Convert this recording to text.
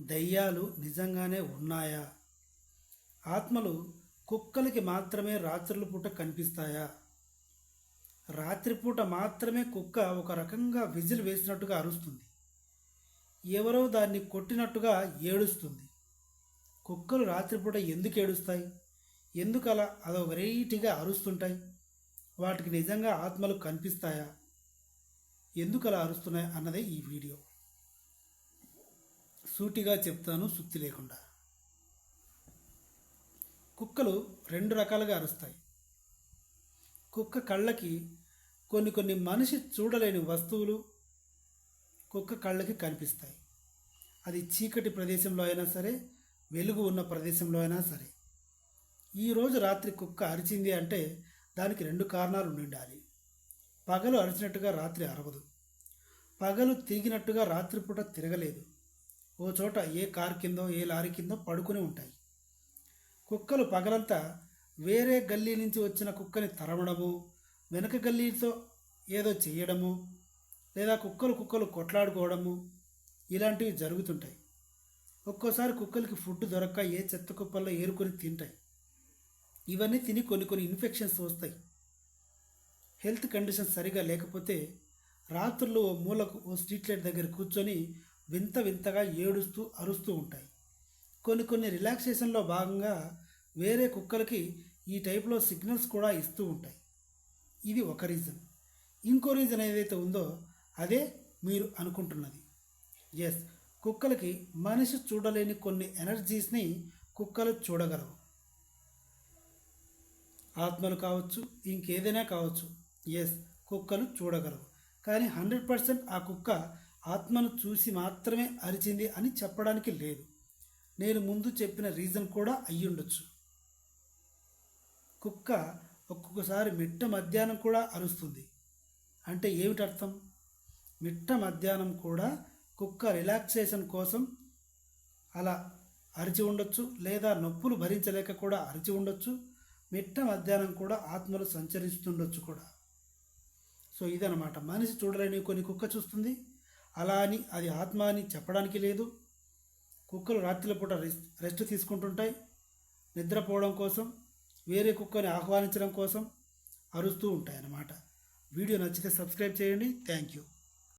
దయ్యాలు నిజంగానే ఉన్నాయా? ఆత్మలు కుక్కలకి మాత్రమే రాత్రుల పూట కనిపిస్తాయా? రాత్రిపూట మాత్రమే కుక్క ఒక రకంగా విజిల్ వేసినట్టుగా అరుస్తుంది. ఎవరో దాన్ని కొట్టినట్టుగా ఏడుస్తుంది. కుక్కలు రాత్రిపూట ఎందుకు ఏడుస్తాయి? ఎందుకు అలా అదో వెరైటీగా అరుస్తుంటాయి? వాటికి నిజంగా ఆత్మలు కనిపిస్తాయా? ఎందుకు అలా అరుస్తున్నాయి అన్నదే ఈ వీడియో. సూటిగా చెప్తాను సుత్తి లేకుండా. కుక్కలు రెండు రకాలుగా అరుస్తాయి. కుక్క కళ్ళకి కొన్ని కొన్ని మనిషి చూడలేని వస్తువులు కుక్క కళ్ళకి కనిపిస్తాయి. అది చీకటి ప్రదేశంలో అయినా సరే వెలుగు ఉన్న ప్రదేశంలో అయినా సరే. ఈరోజు రాత్రి కుక్క అరిచింది అంటే దానికి రెండు కారణాలు ఉండాలి. పగలు అరిచినట్టుగా రాత్రి అరవదు. పగలు తిరిగినట్టుగా రాత్రిపూట తిరగలేదు. ఓ చోట ఏ కార్ కిందో ఏ లారీ కిందో పడుకుని ఉంటాయి. కుక్కలు పగలంతా వేరే గల్లీ నుంచి వచ్చిన కుక్కని తరమడము వెనక గల్లీతో ఏదో చేయడము లేదా కుక్కలు కుక్కలు కొట్లాడుకోవడము ఇలాంటివి జరుగుతుంటాయి. ఒక్కోసారి కుక్కలకి ఫుడ్ దొరక్క ఏ చెత్త కుప్పల్లో ఏరుకొని తింటాయి. ఇవన్నీ తిని కొన్ని కొన్ని ఇన్ఫెక్షన్స్ వస్తాయి. హెల్త్ కండిషన్ సరిగా లేకపోతే రాత్రుల్లో ఓ మూలకు ఓ స్ట్రీట్ లైట్ దగ్గర కూర్చొని వింత వింతగా ఏడుస్తూ అరుస్తూ ఉంటాయి. కొన్ని కొన్ని రిలాక్సేషన్లో భాగంగా వేరే కుక్కలకి ఈ టైప్లో సిగ్నల్స్ కూడా ఇస్తూ ఉంటాయి. ఇది ఒక రీజన్. ఇంకో రీజన్ ఏదైతే ఉందో అదే మీరు అనుకుంటున్నది. ఎస్ కుక్కలకి మనిషి చూడలేని కొన్ని ఎనర్జీస్ని కుక్కలు చూడగలవు. ఆత్మలు కావచ్చు ఇంకేదైనా కావచ్చు. ఎస్ కుక్కలు చూడగలవు. కానీ హండ్రెడ్ పర్సెంట్ ఆ కుక్క ఆత్మను చూసి మాత్రమే అరిచింది అని చెప్పడానికి లేదు. నేను ముందు చెప్పిన రీజన్ కూడా అయ్యుండొచ్చు. కుక్క ఒక్కొక్కసారి మిట్ట మధ్యాహ్నం కూడా అరుస్తుంది. అంటే ఏమిటి అర్థం మిట్ట మధ్యాహ్నం కూడా కుక్క రిలాక్సేషన్ కోసం అలా అరిచి ఉండొచ్చు లేదా నొప్పులు భరించలేక కూడా అరిచి ఉండొచ్చు మిట్ట మధ్యాహ్నం కూడా ఆత్మలు సంచరిస్తుండొచ్చు కూడా. సో ఇదనమాట మనిషి చూడలేని కొన్ని కుక్క చూస్తుంది. అలా అని అది ఆత్మ అని చెప్పడానికి లేదు. కుక్కలు రాత్రిల పూట రెస్ట్ రెస్ట్ తీసుకుంటుంటాయి. నిద్రపోవడం కోసం వేరే కుక్కని ఆహ్వానించడం కోసం అరుస్తూ ఉంటాయన్నమాట. వీడియో నచ్చితే సబ్స్క్రైబ్ చేయండి. Thank you.